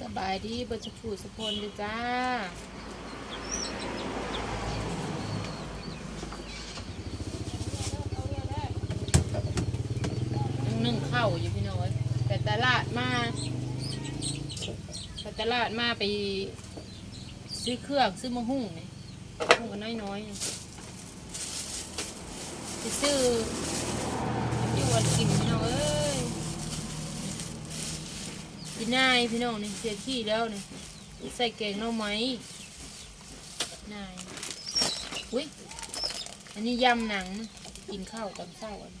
สบายดีบรจะผูสะพลเลยจ้า นึ่งข้าวอยู่พี่น้อยไปตลาดมาไปตลาดมาไป ซื้อเครื่องซื้อมะฮุ่งนี่มะฮุ่งกันน้อยๆนี่ไปซื้อที่วันกินพี่น้อย นายพี่น้องนี่เสียขี้แล้วนี่ใส่แกงหน่อไม้นายอุ้ยอันนี้ยำหนังกินข้าวตอนเช้าอัน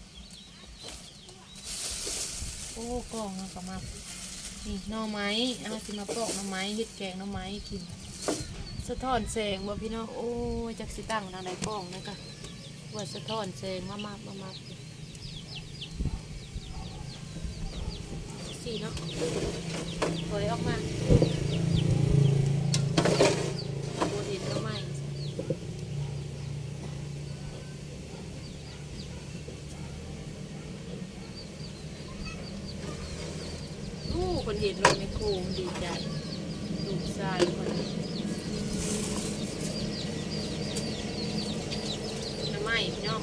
โอ้กล้องนะก็มานี่หน่อไม้เอาสิมาปอกหน่อไม้เฮ็ดแกงหน่อไม้กิน สะท้อนแสงบ่พี่น้องโอ้ยจักสิตั้งทางใดกล้องนะกะว่าสะท้อนแสงมามามามา สี่เนาะถอยออกมาโบเห็นแล้วใหม่ลูกคนเห็นลงในโคงดีใจลูกชายคนน้ำไม้พี่น้อง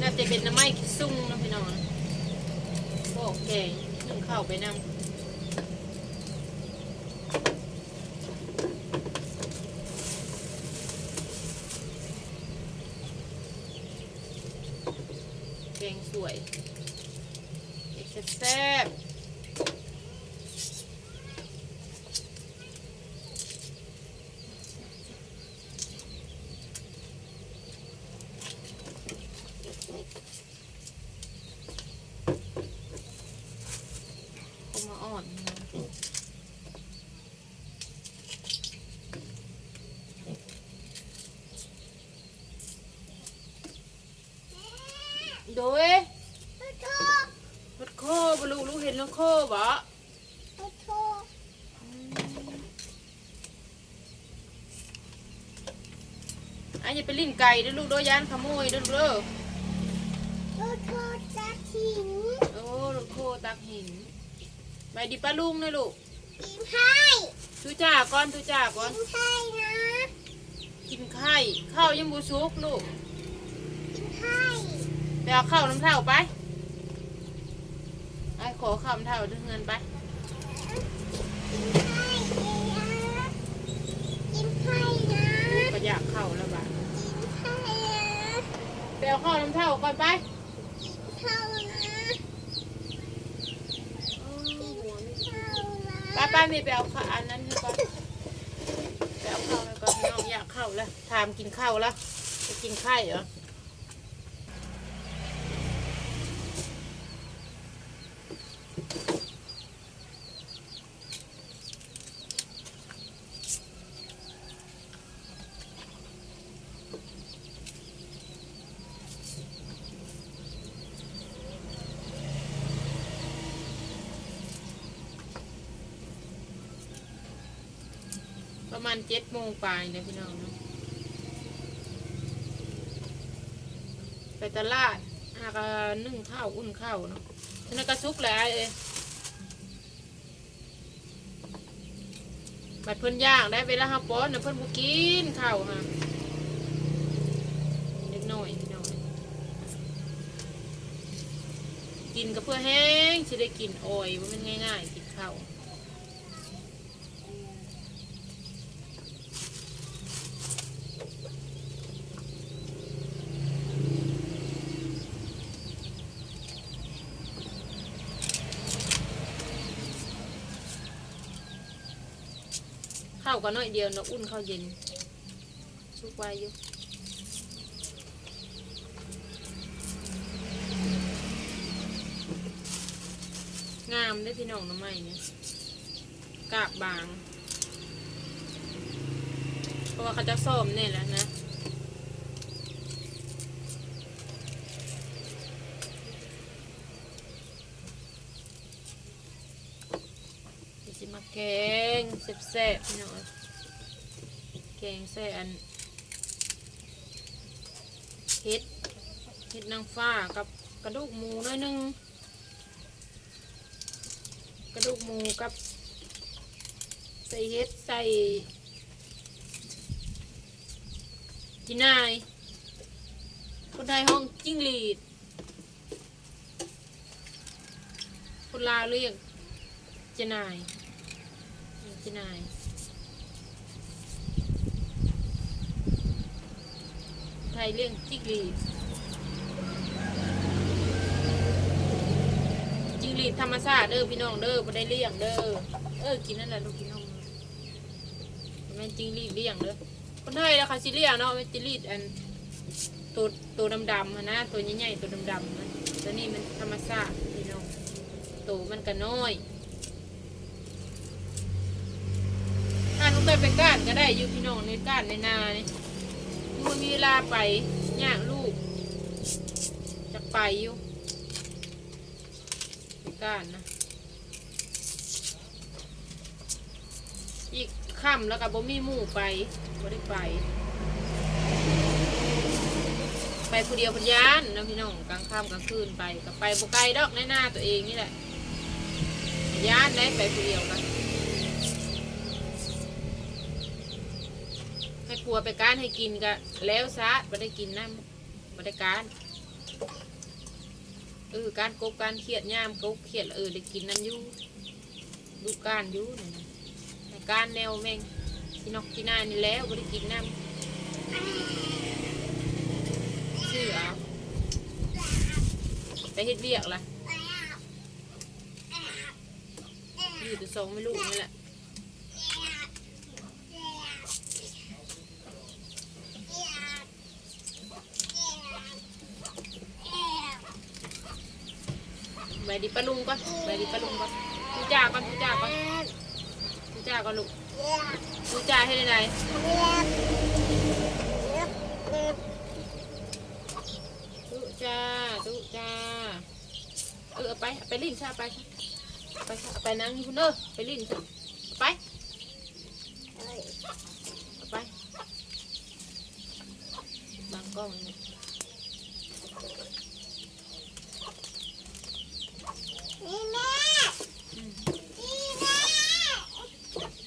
น่าจะเป็นน้ำไม้ซุ่งนะพี่น้อง โอกแกงนึ่งข้าวไปนั่งแกงสวยเอกแซ่บๆเขามาอ่อนนะ โดยรถโคบลูกลูกเห็นรถโคบ่อันนี้เป็นลิ้นไก่ด้วยลูกโดยยานขโมยด้วยลูกเด้อโอ้รถโคตักหินไปดิป้าลุงนะลูกกินไข่ทุจ่าก่อนทุจ่าก่อนกินไข่นะกินไข่ข้าวยังบูชุกลูก เอาข้าวน้ำเท่าไปไอ้ขอข้าวน้ำเท่าดึงเงินไปก็อยากเข้าแล้วบ้าไปเอาข้าวน้ำเท่าก่อนไปไปไปมีไปเอาข้าวอันนั้นให้ก่อนไปเอาข้าวให้ก่อนน้องอยากเข้าแล้วถามกินข้าวแล้วจะกินไข่เหรอ ประมาณเจ็ดโมงปลายนี่ยพี่น้องเนาะไปตลาดหากนึ่งข้าวอุ่นข้าวเนาะฉะนั้นก็ซุกแหล้วเอ้บัดเพิ่นย่างได้เวลาเฮาป้อนน่ะเพิ่นบ่กินข้าวฮะเล็กน้อยพี่น้องกินก็เพื่อแห้งสิได้กินอ่อยบ่แมันง่ายๆกินข้าว ข้าวก็น้อยเดียวเนาะอุ่นข้าวเย็นชุกไว้อยู่งามได้พี่น้องน้ำไม้เนี่ยกาบบาง เพราะว่าเขาจะส้มเนี่ยแหละนะสิมาแกง แซ่บๆพี่น้องแกงใส่อันเห็ดเห็ดนางฟ้ากับกระดูกหมูน้อยนึงกระดูกหมูกับ ใส่เฮ็ดใส่จีนายคนไทยห้องจิ้งหรีดคนลาวเรียกจีนาย ไทยเรียกจิ้งหรีดจิ้งหรีดธรรมชาติเด้อพี่น้องเด้อไม่ได้เลี้ยงเด้อ เออ กินนั่นแหละลูกกินนมแม่นจิ้งหรีดเลี้ยงเด้อ คนไทยแล้วค่ะสิเลี้ยงเนาะแม่จิ้งหรีดอันตัวตัวดำๆนะ ตัวใหญ่ๆตัวดำๆนะตัวนี้มันธรรมชาติพี่น้องตัวมันก็น้อยถ้าหนู ไปไปก้านก็ได้อยู่พี่น้องในก้านในนาเนี่ยมันมีเวลาไปย่างลูก จะไปอยู่ไปก้านนะอีกค่ำแล้วก็บ่มีหมู่ไปบ่ได้ไป ไปผู้เดียวพนยานนะพี่น้องกลางค่ำกลางคืนไปก็ไปบ่ไกลดอกในหน้าตัวเองนี่แหละยานได้ไปผู้เดียวกัน ผัวไปการให้กินก็แล้วซะบ่ได้กินน้ำบ่ได้การเออการกบการเครียดย่ามกบเครียดแล้วเออได้กินนั่นอยู่ดูการอยู่นี่นะในการแนวแมงกินนกกินนายนี่แล้วไม่ได้กินน้ำชื่อเอาไปเฮ็ดเวียกล่ะอยู่แต่สองไม่ลูกนี่แหละ ไปดิปลาลุงก่อนไปดิปลาลุงก่อนทุจ่าก่อนทุจ่าก่อนทุจ่าก่อนลูกทุจ่าให้ได้ไหนทุจ่าทุจ่าเออไปไปลิ้นซะไปไปไปนั่งคุณเด้อไปลิ้นซะเอาไปไปบางกล้องนี่อืม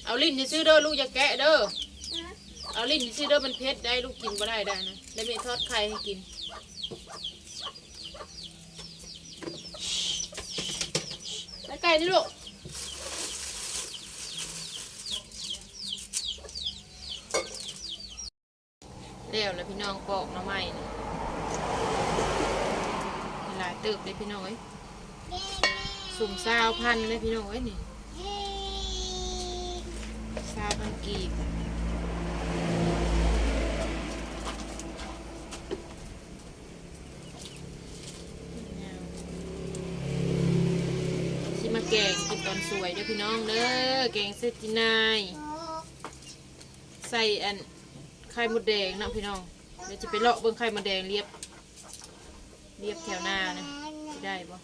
เอา ลิ้นนี่ซื้อเด้อลูกอย่าแกะเด้อเอาลิ้นนี่ซื้อเด้อมันเผ็ดได้ลูกกินก็ได้ได้นะแล้วม่ทอดไข่ให้กินไปไก่นี่ลูกเร็วแล้วพี่น้องปอกน้ำไม้นี่หลายเติบเลยพี่น้องเอ้ยสุ่มซาวพันเลยพี่น้องเอ้ยนี่ มันกีบชิมาแกงกินตอนสวยเด้อพี่น้องเด้อแกงเซตินาย ใส่อันไข่มดแดงนะพี่น้องเดี๋ยวจะไปเลาะเบิ้งไข่มดแดงเรียบ เรียบแถวหน้านะได้ปะ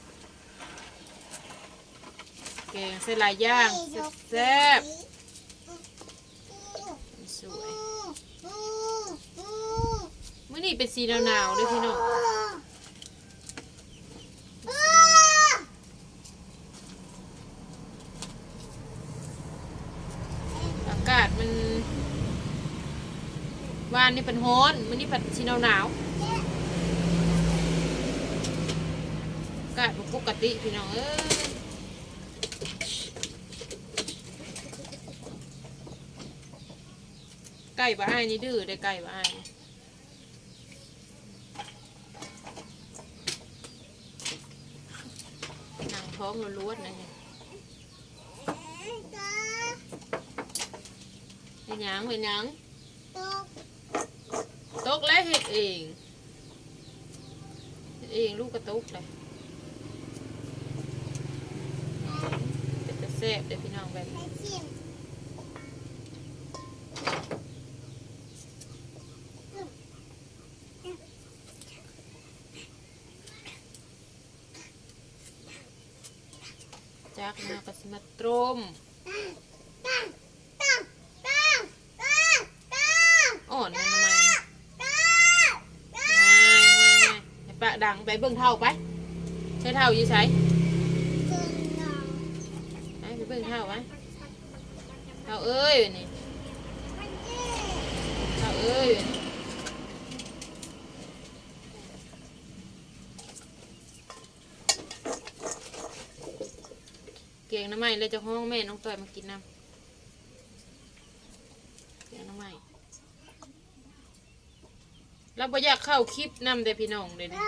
แกงใส่ลายย่างแซ่บ สวยมื่อนี้เป็นสีหนาวๆเลยพี่น้องอากาศมันวานนี่เป็นร้อนมื่อนี้เป็นสีหนาวๆอากาศบ่ปกติพี่น้องเอ้ย ไก่บ้าอ้ายนี่ดื้อได้ไก่บ้าอ้ายนี่หนังท้องล้วนๆนะเนี่ยเป็นยังเป็นยังตกตกแล้วเห็ดเองเฮ็ดเองลูกกระตุกเลยเป็นตะแซ่บเด้อพี่น้องแบบนี้ จากนั้นก็สิ มาตรมอ่อนมันทำไมง่ายง่ายให้ปะดังไปเบิ่งเท่าไป ใช้เท่าอยู่ใช้เบิ่งเท่าไว้เท่าเอ้ยนี่เท่าเอ้ยนี่เก่ งน้ำไม้เลยจะห้องแม่น้องต่อยมากินน้ำเก่งน้ำไม้เราบ่อยากเข้าคลิปน้ำแต่พี่น้องเลยนะ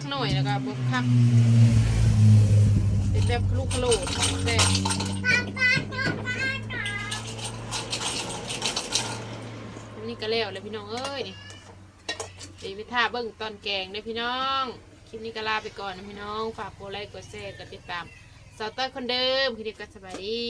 กหน่อยแล้วก็บดคักเป็นแบบลูกโหลดแต่อันนี้ก็แล้วเลยพี่น้องเอ้ยนี่เดี๋ยวไปท่าเบิ้งตอนแกงเด้พี่น้อง คลิปนี้ก็ลาไปก่อนนะพี่น้อง ฝากกดไลค์กดแชร์กดติดตามสาวต้อยคนเดิมคลิปนี้ก็สบายดี